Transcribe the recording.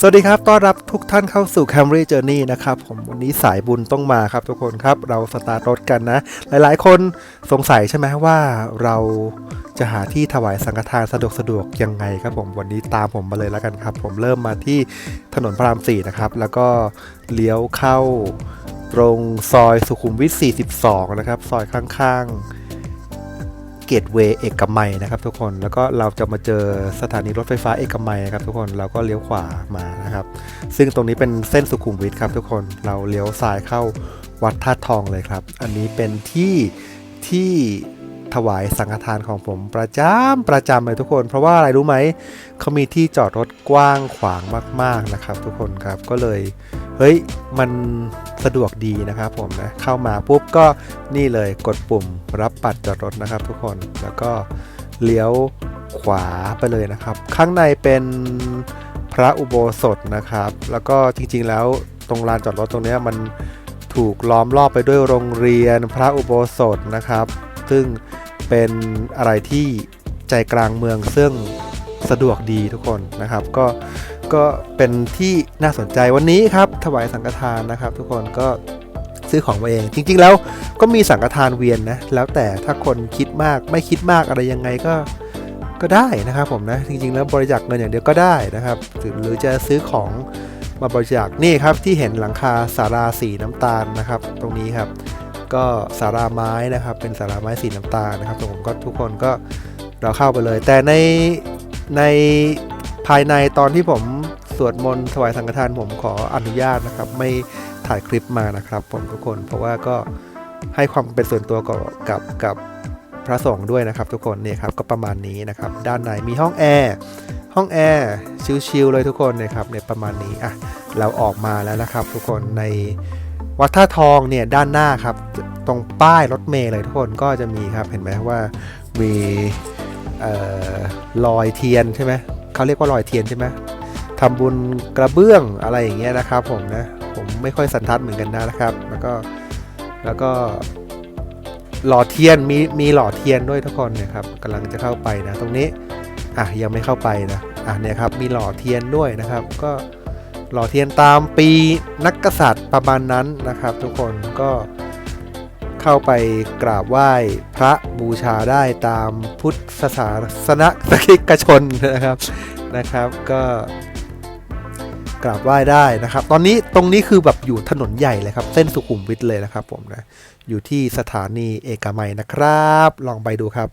สวัสดีครับ ต้อนรับทุกท่านเข้าสู่ Camry Journey นะครับผมวันนี้สายบุญต้องมาครับทุกคนครับ เราสตาร์ทรถกันนะ หลายๆ คนสงสัยใช่ไหมว่าเราจะหาที่ถวายสังฆทานสะดวกสะดวกยังไงครับผมวันนี้ตามผมมาเลยแล้วกันครับ ผมเริ่มมาที่ถนนพระราม4นะครับ แล้วก็เลี้ยวเข้าตรงซอยสุขุมวิท 42 นะครับ ซอยข้างๆ เกตเวย์เอกมัยนะครับทุกคนแล้วก็เราจะมาเจอสถานีรถไฟฟ้าเอกมัยนะครับทุกคนเราก็เลี้ยวขวามานะครับซึ่งตรงนี้เป็นเส้นสุขุมวิทครับทุกคนเราเลี้ยวซ้ายเข้าวัดธาตุทองเลยครับ อันนี้เป็นที่ที่ ถวายสังฆทานของผมประจำประจำเลยทุกคน เพราะว่าอะไรรู้ไหมเขามีที่จอดรถกว้างขวางมาก ๆนะครับ ทุกคนครับก็เลยเฮ้ยมันสะดวกดีนะครับผมนะเข้ามาปุ๊บก็นี่เลยกดปุ่มรับบัตรจอดรถนะครับ ทุกคนแล้วก็เลี้ยวขวาไปเลยนะครับ ข้างในเป็นพระอุโบสถนะครับ แล้วก็จริงๆแล้วตรงลานจอดรถตรงนี้มันถูกล้อมรอบไปด้วยโรงเรียนพระอุโบสถนะครับ ซึ่ง เป็นอะไรที่ใจกลางเมืองซึ่งสะดวกดีทุกคนนะครับ ก็ก็เป็นที่น่าสนใจวันนี้ครับ ถวายสังฆทานนะครับ ทุกคนก็ซื้อของมาเอง จริง ๆ แล้วก็มีสังฆทานเวียนนะแล้วแต่ถ้าคนคิดมากไม่คิดมากอะไรยังไงก็ก็ได้นะครับผมนะจริง ๆ แล้วบริจาคเงินอย่างเดียวก็ได้นะครับ หรือจะซื้อของมาบริจาคนี่ครับที่เห็นหลังคาสาราสีน้ำตาลนะครับ ตรงนี้ครับ ก็สาราไม้นะครับ เป็นสาราไม้สีน้ำตาลนะครับผมก็ทุกคนก็เราเข้าไปเลย แต่ในในภายในตอนที่ผมสวดมนต์ถวายสังฆทานผมขออนุญาตนะครับ ไม่ถ่ายคลิปมานะครับ ผมทุกคนเพราะว่าก็ให้ความเป็นส่วนตัวกับกับกับพระสงฆ์ด้วยนะครับ ทุกคนเนี่ยครับก็ประมาณนี้นะครับ ด้านในมีห้องแอร์ห้องแอร์ชิลๆเลยทุกคนนี่ยครับเนี่ยประมาณนี้อะเราออกมาแล้วนะครับ ทุกคนใน วัดท่าทองเนี่ยด้านหน้าครับตรงป้ายรถเมล์เลยทุกคนก็จะมีครับเห็นไหมว่ามีออลอยเทียนใช่ไหมเขาเรียกว่าลอยเทียนใช่ไหมทำบุญกระเบื้องอะไรอย่างเงี้ยนะครับผมนะผมไม่ค่อยสันทัดเหมือนกันนะนะครับ แล้วก็แล้วก็หล่อเทียนมีมีหล่อเทียนด้วยทุกคนเนี่ยครับกำลังจะเข้าไปนะ ตรงนี้อะยังไม่เข้าไปนะอะเนี่ยครับมีหล่อเทียนด้วยนะครับ ก็ หล่อเทียนตามปีนักกษัตริย์ประมาณนั้นนะครับ ทุกคนก็เข้าไปกราบไหว้พระบูชาได้ตามพุทธศาสนสกิกชนนะครับนะครับ ก็กราบไหว้ได้นะครับ ตอนนี้ตรงนี้คือแบบอยู่ถนนใหญ่เลยครับ เส้นสุขุมวิทเลยนะครับผมนะอยู่ที่สถานีเอกมัยนะครับ ลองไปดูครับ